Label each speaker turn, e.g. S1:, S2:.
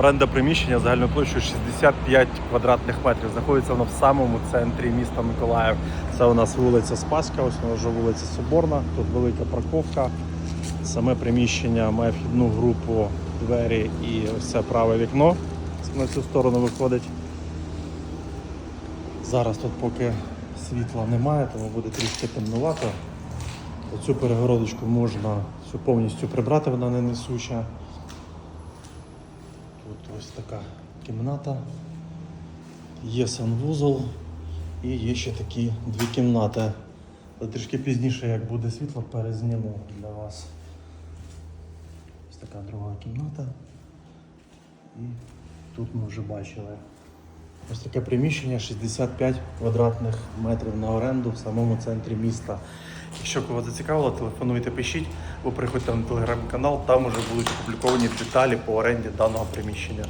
S1: Оренда приміщення загальною площею 65 квадратних метрів. Знаходиться воно в самому центрі міста Миколаїв. Це у нас вулиця Спаська, ось вона вже вулиця Соборна. Тут велика парковка. Саме приміщення має вхідну групу, двері і ось це праве вікно на цю сторону виходить. Зараз тут поки світла немає, тому буде трішки темнувато. Оцю перегородочку можна повністю прибрати, вона не несуча. Ось така кімната. Є санвузол і є ще такі дві кімнати. Трішки пізніше, як буде світло, перезніму для вас. Ось така друга кімната. І тут ми вже бачили. Ось таке приміщення 65 квадратних метрів на оренду в самому центрі міста. Якщо кого зацікавило, телефонуйте, пишіть, або приходьте на телеграм-канал, там уже будуть опубліковані деталі по оренді даного приміщення.